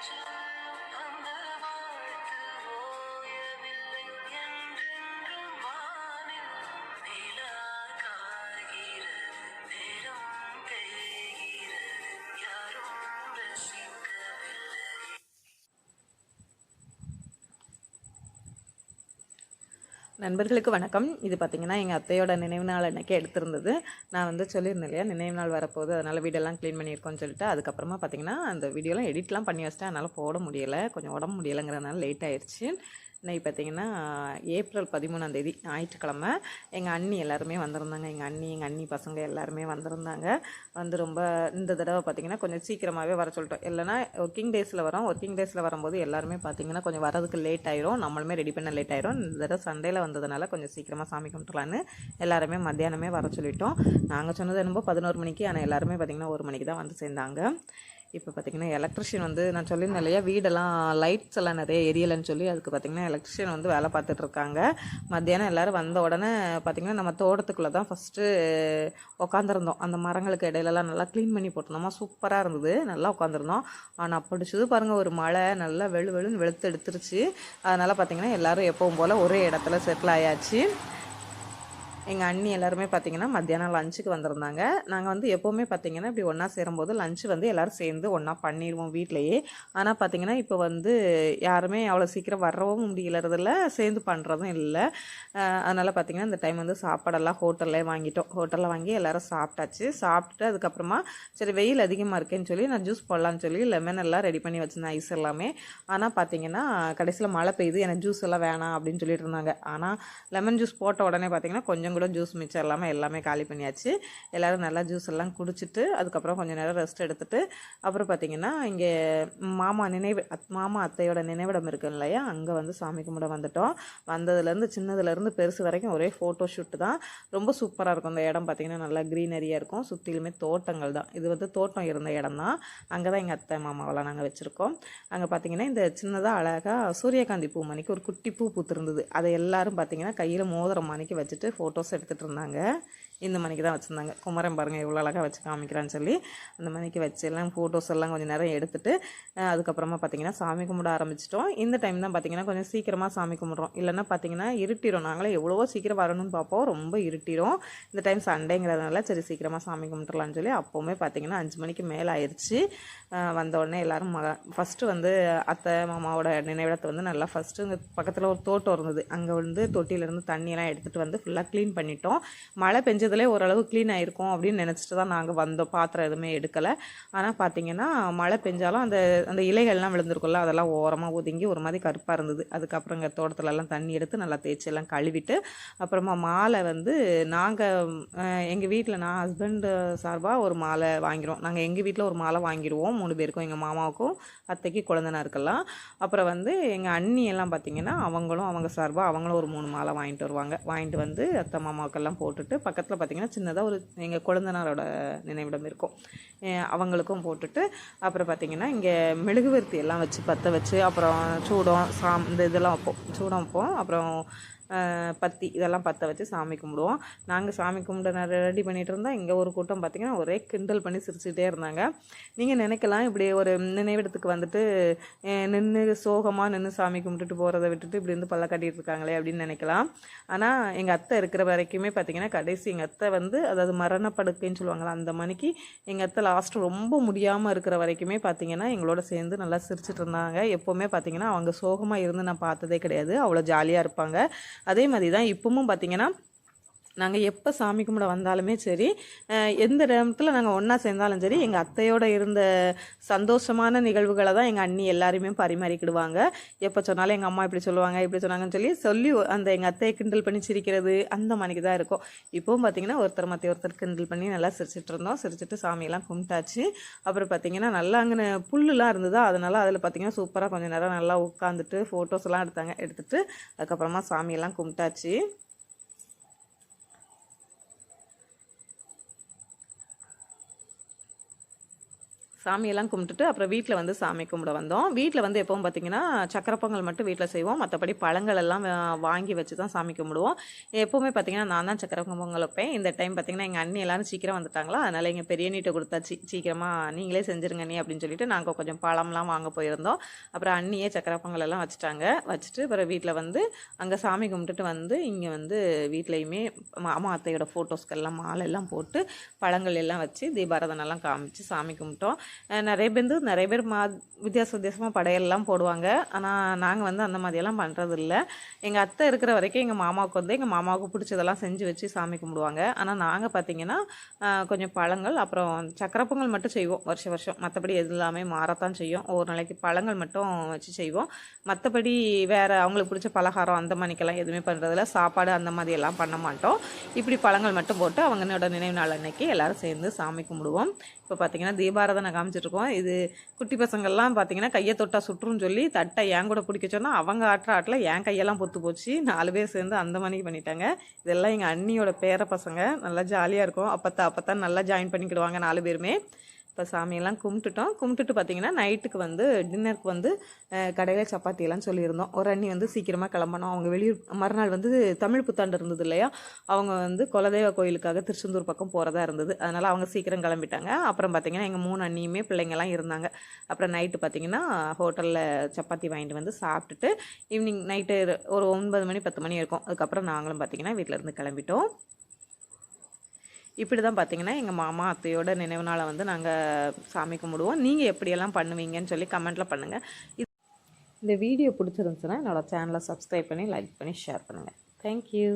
Thank you. நண்பர்களுக்கு வணக்கம். இது பார்த்திங்கன்னா எங்கள் அத்தையோட நினைவு நாள் அன்னைக்கு எடுத்திருந்தது. நான் வந்து சொல்லியிருந்தேன் இல்லையா நினைவு நாள் வரப்போகுது அதனால் வீடெல்லாம் க்ளீன் பண்ணியிருக்கோம்னு சொல்லிட்டு. அதுக்கப்புறமா பார்த்திங்கன்னா அந்த வீடியோலாம் எடிட்லாம் பண்ணி வச்சிட்டேன். அதனால் போட முடியலை கொஞ்சம் உடம்பு முடியலைங்கிறதுனால லேட் ஆயிடுச்சு இன்னைக்கு பார்த்திங்கன்னா ஏப்ரல் பதிமூணாம் தேதி ஞாயிற்றுக்கிழமை எங்கள் அண்ணி எல்லாருமே வந்திருந்தாங்க. எங்கள் அண்ணி எங்கள் அண்ணி பசங்க எல்லாருமே வந்திருந்தாங்க. வந்து ரொம்ப இந்த தடவை பார்த்திங்கன்னா கொஞ்சம் சீக்கிரமாகவே வர சொல்லிட்டோம். இல்லைனா ஒர்க்கிங் டேஸில் வரோம். ஒர்க்கிங் டேஸில் வரும்போது எல்லாருமே பார்த்திங்கன்னா கொஞ்சம் வரதுக்கு லேட் ஆயிரும். நம்மளுமே ரெடி பண்ண லேட் ஆயிரும். இந்த தடவை சண்டேல வந்ததுனால கொஞ்சம் சீக்கிரமாக சாமி கும்பிட்டுலான்னு எல்லாருமே மத்தியானமே வர சொல்லிட்டோம். நாங்கள் சொன்னது என்னமோ பதினோரு மணிக்கு. ஆனால் எல்லாருமே பார்த்திங்கன்னா ஒரு மணிக்கு தான் வந்து சேர்ந்தாங்க. இப்போ பார்த்திங்கன்னா எலக்ட்ரிஷியன் வந்து நான் சொல்லியிருந்தேன் இல்லையா வீடெல்லாம் லைட்ஸ் எல்லாம் நிறைய எரியலைன்னு சொல்லி அதுக்கு பார்த்திங்கன்னா எலக்ட்ரிஷியன் வந்து வேலை பார்த்துட்டு இருக்காங்க. மத்தியானம் எல்லோரும் வந்த உடனே பார்த்திங்கன்னா நம்ம தோட்டத்துக்குள்ளே தான் ஃபஸ்ட்டு உட்காந்துருந்தோம் அந்த மரங்களுக்கு இடையிலலாம் நல்லா க்ளீன் பண்ணி போட்டிருந்தோமா சூப்பராக இருந்தது. நல்லா உட்காந்துருந்தோம் ஆனால் பிடிச்சது பாருங்கள் ஒரு மழை நல்லா வெளு வெளுன்னு வெளுத்து எடுத்துருச்சு. அதனால் பார்த்திங்கன்னா எல்லோரும் எப்பவும் போல் ஒரே இடத்துல செட்டில் ஆயாச்சு. எங்கள் அண்ணி எல்லாருமே பார்த்தீங்கன்னா மத்தியானம் லஞ்சுக்கு வந்திருந்தாங்க. நாங்கள் வந்து எப்போவுமே பார்த்தீங்கன்னா இப்படி ஒன்றா சேரும்போது லஞ்சு வந்து எல்லோரும் சேர்ந்து ஒன்றா பண்ணிடுவோம் வீட்லேயே. ஆனால் பார்த்தீங்கன்னா இப்போ வந்து யாருமே அவ்வளோ சீக்கிரம் வரவும் முடியலறதில்ல சேர்ந்து பண்ணுறதும் இல்லை. அதனால் பார்த்தீங்கன்னா இந்த டைம் வந்து சாப்பாடெல்லாம் ஹோட்டல்லே வாங்கிட்டோம். ஹோட்டலில் வாங்கி எல்லோரும் சாப்பிட்டாச்சு. சாப்பிட்டுட்டு அதுக்கப்புறமா சரி வெயில் அதிகமாக இருக்கேன்னு சொல்லி நான் ஜூஸ் போடலான்னு சொல்லி லெமன் எல்லாம் ரெடி பண்ணி வச்சுருந்தேன் ஐஸ் எல்லாமே. ஆனால் பார்த்தீங்கன்னா கடைசியில் மழை பெய்யுது எனக்கு ஜூஸ் எல்லாம் வேணாம் அப்படின்னு சொல்லிட்டு இருந்தாங்க. ஆனால் லெமன் ஜூஸ் போட்ட உடனே பார்த்தீங்கன்னா கொஞ்சம் கூட ஜூஸ் மிச்சம் இல்லாமல் எல்லாமே காலி பண்ணியாச்சு. எல்லோரும் நல்லா ஜூஸ் எல்லாம் குடிச்சிட்டு அதுக்கப்புறம் கொஞ்சம் நேரம் ரெஸ்ட் எடுத்துட்டு அப்புறம் பார்த்திங்கன்னா இங்கே மாமா நினைவு அத் மாமா அத்தையோட நினைவிடம் இருக்கு இல்லையா? அங்கே வந்து சாமி கும்பிட வந்துட்டோம். வந்ததுலேருந்து சின்னதுலேருந்து பெருசு வரைக்கும் ஒரே ஃபோட்டோ ஷூட்டு தான். ரொம்ப சூப்பராக இருக்கும். அந்த இடம் பார்த்திங்கன்னா நல்லா க்ரீனரியாக இருக்கும். சுற்றிலுமே தோட்டங்கள் தான். இது வந்து தோட்டம் இருந்த இடம் தான். அங்கே தான் எங்கள் அத்தை மாமாவெல்லாம் நாங்கள் வச்சுருக்கோம். அங்கே பார்த்திங்கன்னா இந்த சின்னதாக அழகாக சூரியகாந்தி பூ மணிக்கு ஒரு குட்டி பூ பூத்துருந்தது. அதை எல்லாரும் பார்த்திங்கன்னா கையில் மோதிரம் மணிக்கு வச்சுட்டு ஃபோட்டோஸ் எடுத்துகிட்டு இருந்தாங்க. இந்த மணிக்கு தான் வச்சுருந்தாங்க. குமரன் பாருங்கள் எவ்வளோ அழகாக வச்சு காமிக்கிறான்னு சொல்லி அந்த மணிக்கு வச்சு எல்லாம் ஃபோட்டோஸ் எல்லாம் கொஞ்சம் நேரம் எடுத்துகிட்டு அதுக்கப்புறமா பார்த்தீங்கன்னா சாமி கும்பிட ஆரம்பிச்சிட்டோம். இந்த டைம் தான் பார்த்தீங்கன்னா கொஞ்சம் சீக்கிரமாக சாமி கும்பிட்றோம். இல்லைன்னா பார்த்தீங்கன்னா இருட்டிடும் நாங்களே எவ்வளவோ சீக்கிரம் வரணும்னு பார்ப்போம் ரொம்ப இருட்டிடும் இந்த டைம் சண்டேங்கிறதுனால சரி சீக்கிரமாக சாமி கும்பிட்றலான்னு சொல்லி அப்போவுமே பார்த்தீங்கன்னா அஞ்சு மணிக்கு மேலே ஆயிடுச்சு வந்த உடனே எல்லோரும் மக ஃபஸ்ட்டு வந்து அத்தை மாமாவோட நினைவிடத்தை வந்து நல்லா ஃபஸ்ட்டு இந்த பக்கத்தில் ஒரு தோட்டம் இருந்தது. அங்கே வந்து தொட்டியிலேருந்து தண்ணியெல்லாம் எடுத்துகிட்டு வந்து ஃபுல்லாக க்ளீன் பண்ணிட்டோம். மழை பெஞ்சதுலேயே ஓரளவு க்ளீன் ஆகிருக்கும் அப்படின்னு நினச்சிட்டு தான் நாங்கள் வந்தோம். பாத்திரம் எதுவுமே எடுக்கலை. ஆனால் பார்த்தீங்கன்னா மழை பெஞ்சாலும் அந்த அந்த இலைகள்லாம் விழுந்திருக்கும்ல அதெல்லாம் ஓரமாக ஒதுங்கி ஒரு மாதிரி கருப்பாக இருந்தது. அதுக்கப்புறம் இங்கே தோட்டத்துலலாம் தண்ணி எடுத்து நல்லா தேய்ச்சி எல்லாம் கழுவிட்டு அப்புறமா மாலை வந்து நாங்கள் எங்கள் வீட்டில் நான் ஹஸ்பண்டு சார்பாக ஒரு மாலை வாங்கிடுவோம் நாங்கள் எங்கள் வீட்டில் ஒரு மாலை வாங்கிடுவோம் மூணு பேருக்கும் எங்கள் மாமாவுக்கும் அத்தைக்கு குழந்தனாருக்கெல்லாம். அப்புறம் வந்து எங்கள் அண்ணி எல்லாம் பார்த்திங்கன்னா அவங்களும் அவங்க சார்பாக அவங்களும் ஒரு மூணு மாலை வாங்கிட்டு வருவாங்க. வாங்கிட்டு வந்து அத்தை மாமாவுக்கெல்லாம் போட்டுட்டு பக்கத்தில் பார்த்திங்கன்னா சின்னதாக ஒரு எங்கள் குழந்தனாரோட நினைவிடம் இருக்கும். அவங்களுக்கும் போட்டுட்டு அப்புறம் பார்த்திங்கன்னா இங்கே மெழுகுவர்த்தி எல்லாம் வச்சு பற்ற வச்சு அப்புறம் சூடம் சாம் இந்த இதெல்லாம் வைப்போம். சூடம் வைப்போம். அப்புறம் பத்தி இதெல்லாம் பற்ற வச்சு சாமி கும்பிடுவோம். நாங்கள் சாமி கும்பிட ரெடி பண்ணிகிட்டு இருந்தால் இங்கே ஒரு கூட்டம் பார்த்திங்கன்னா ஒரே கிண்டல் பண்ணி சிரிச்சுட்டே இருந்தாங்க. நீங்கள் நினைக்கலாம் இப்படி ஒரு நினைவிடத்துக்கு வந்துட்டு நின்று சோகமாக நின்று சாமி கும்பிட்டுட்டு போகிறத விட்டுட்டு இப்படி வந்து பல்ல கட்டிகிட்டு இருக்காங்களே அப்படின்னு நினைக்கலாம். ஆனால் எங்கள் அத்தை இருக்கிற வரைக்குமே பார்த்திங்கன்னா கடைசி எங்கள் அத்தை வந்து அதாவது மரணப்படுக்கைன்னு சொல்லுவாங்களா அந்த மணிக்கு எங்கள் அத்தை லாஸ்ட்டு ரொம்ப முடியாமல் இருக்கிற வரைக்குமே பார்த்திங்கன்னா எங்களோட சேர்ந்து நல்லா சிரிச்சிட்டு இருந்தாங்க. எப்போவுமே பார்த்திங்கன்னா அவங்க சோகமாக இருந்து நான் பார்த்ததே கிடையாது. அவ்வளோ ஜாலியாக இருப்பாங்க. அதே மாதிரி தான் இப்பவும் பார்த்திங்கன்னா நாங்கள் எப்போ சாமி கும்பிட வந்தாலுமே சரி எந்த நேரத்தில் நாங்கள் ஒன்றா சேர்ந்தாலும் சரி எங்கள் அத்தையோட இருந்த சந்தோஷமான நிகழ்வுகளை தான் எங்கள் அண்ணி எல்லாருமே பரிமாறிக்கிடுவாங்க. எப்போ சொன்னாலும் எங்கள் அம்மா இப்படி சொல்லுவாங்க இப்படி சொன்னாங்கன்னு சொல்லி சொல்லி அந்த எங்கள் அத்தையை கிண்டல் பண்ணி சிரிக்கிறது அந்த மணிக்கு தான் இருக்கும். இப்போவும் பார்த்தீங்கன்னா ஒருத்தர் மற்ற ஒருத்தர் கிண்டல் பண்ணி நல்லா சிரிச்சிட்டு இருந்தோம். சிரிச்சிட்டு சாமியெல்லாம் கும்பிட்டாச்சு. அப்புறம் பார்த்தீங்கன்னா நல்லா அங்கே புல்லுலாம் இருந்ததா அதனால் அதில் பார்த்தீங்கன்னா சூப்பராக கொஞ்சம் நேரம் நல்லா உட்காந்துட்டு ஃபோட்டோஸ்லாம் எடுத்தாங்க எடுத்துகிட்டு அதுக்கப்புறமா சாமியெல்லாம் கும்பிட்டாச்சு. சாமியெல்லாம் கும்பிட்டுட்டு அப்புறம் வீட்டில் வந்து சாமி கும்பிட வந்தோம். வீட்டில் வந்து எப்பவும் பார்த்தீங்கன்னா சக்கரை பொங்கல் மட்டும் வீட்டில் செய்வோம். மற்றபடி பழங்கள் எல்லாம் வாங்கி வச்சு தான் சாமி கும்பிடுவோம். எப்போவுமே பார்த்தீங்கன்னா நான் தான் சக்கரை பொங்கல் வைப்பேன். இந்த டைம் பார்த்தீங்கன்னா எங்கள் அண்ணி எல்லாரும் சீக்கிரம் வந்துட்டாங்களா? அதனால் எங்கள் பெரிய நீட்டை கொடுத்தாச்சு சீக்கிரமாக நீங்களே செஞ்சுருங்க நீ அப்படின்னு சொல்லிட்டு நாங்கள் கொஞ்சம் பழம்லாம் வாங்க போயிருந்தோம். அப்புறம் அண்ணியே சக்கரை பொங்கல் எல்லாம் வச்சுட்டாங்க. வச்சுட்டு அப்புறம் வீட்டில் வந்து அங்கே சாமி கும்பிட்டுட்டு வந்து இங்கே வந்து வீட்லேயுமே மாமா அத்தையோட ஃபோட்டோஸ்க்கெல்லாம் மாலை எல்லாம் போட்டு பழங்கள் எல்லாம் வச்சு தீபாரதனெல்லாம் காமிச்சு சாமி கும்பிட்டோம். நிறைய பேர் வந்து நிறைய பேர் மா வித்தியாச வித்தியாசமாக படையெல்லாம் போடுவாங்க. ஆனால் நாங்கள் வந்து அந்த மாதிரியெல்லாம் பண்ணுறது இல்லை எங்கள் அத்தை இருக்கிற வரைக்கும் எங்கள் மாமாவுக்கு வந்து எங்கள் மாமாவுக்கு பிடிச்சதெல்லாம் செஞ்சு வச்சு சாமி கும்பிடுவாங்க. ஆனால் நாங்கள் பார்த்தீங்கன்னா கொஞ்சம் பழங்கள் அப்புறம் சக்கரை பொங்கல் மட்டும் செய்வோம் வருஷம் வருஷம். மற்றபடி எது எல்லாமே மாறத்தான் செய்யும். ஒவ்வொரு நாளைக்கு பழங்கள் மட்டும் வச்சு செய்வோம். மற்றபடி வேறு அவங்களுக்கு பிடிச்ச பலகாரம் அந்த மாதிரிக்கெல்லாம் எதுவுமே பண்ணுறதில்ல சாப்பாடு அந்த மாதிரி எல்லாம் பண்ண மாட்டோம். இப்படி பழங்கள் மட்டும் போட்டு அவங்களோட நினைவு நாள் அன்னைக்கு எல்லாரும் சேர்ந்து சாமி கும்பிடுவோம். இப்போ பார்த்தீங்கன்னா தீபாராதனை காமிச்சிட்ருக்கோம் இது குட்டி பசங்கள்லாம் பார்த்தீங்கன்னா கையை தொட்டா சுற்றுன்னு சொல்லி தட்டை என் கூட பிடிக்க சொன்னால் அவங்க ஆட்டுற ஆட்டில் என் கையெல்லாம் பொத்து போச்சு. நாலு பேர் சேர்ந்து அந்த மாதிரி பண்ணிட்டாங்க. இதெல்லாம் எங்கள் அண்ணியோட பேர பசங்க. நல்லா ஜாலியாக இருக்கும். அப்பத்தா அப்பத்தான் நல்லா ஜாயின் பண்ணிக்கிடுவாங்க நாலு பேருமே. இப்போ சாமியெல்லாம் கும்பிட்டுட்டோம். கும்பிட்டுட்டு பார்த்தீங்கன்னா நைட்டுக்கு வந்து டின்னருக்கு வந்து கடையில் சப்பாத்தி எல்லாம் சொல்லியிருந்தோம். ஒரு அண்ணி வந்து சீக்கிரமாக கிளம்பணும். அவங்க வெளியூர் மறுநாள் வந்து தமிழ் புத்தாண்டு இருந்தது இல்லையா? அவங்க வந்து குலதெய்வ கோயிலுக்காக திருச்செந்தூர் பக்கம் போகிறதா இருந்தது. அதனால் அவங்க சீக்கிரம் கிளம்பிட்டாங்க. அப்புறம் பார்த்தீங்கன்னா எங்கள் மூணு அண்ணியுமே பிள்ளைங்கள்லாம் இருந்தாங்க. அப்புறம் நைட்டு பார்த்தீங்கன்னா ஹோட்டலில் சப்பாத்தி வாங்கிட்டு வந்து சாப்பிட்டுட்டு ஈவினிங் நைட்டு ஒரு ஒன்பது மணி பத்து மணி இருக்கும். அதுக்கப்புறம் நாங்களும் பார்த்தீங்கன்னா வீட்டிலேருந்து கிளம்பிட்டோம். இப்படி தான் பார்த்தீங்கன்னா எங்கள் மாமா அத்தையோட நினைவு நாளை வந்து நாங்கள் சாமி கும்பிடுவோம். நீங்கள் எப்படியெல்லாம் பண்ணுவீங்கன்னு சொல்லி கமெண்ட்டில் பண்ணுங்கள் இது இந்த வீடியோ பிடிச்சிருந்துச்சுன்னா என்னோடய சேனலை சப்ஸ்கிரைப் பண்ணி லைக் பண்ணி ஷேர் பண்ணுங்கள் தேங்க்யூ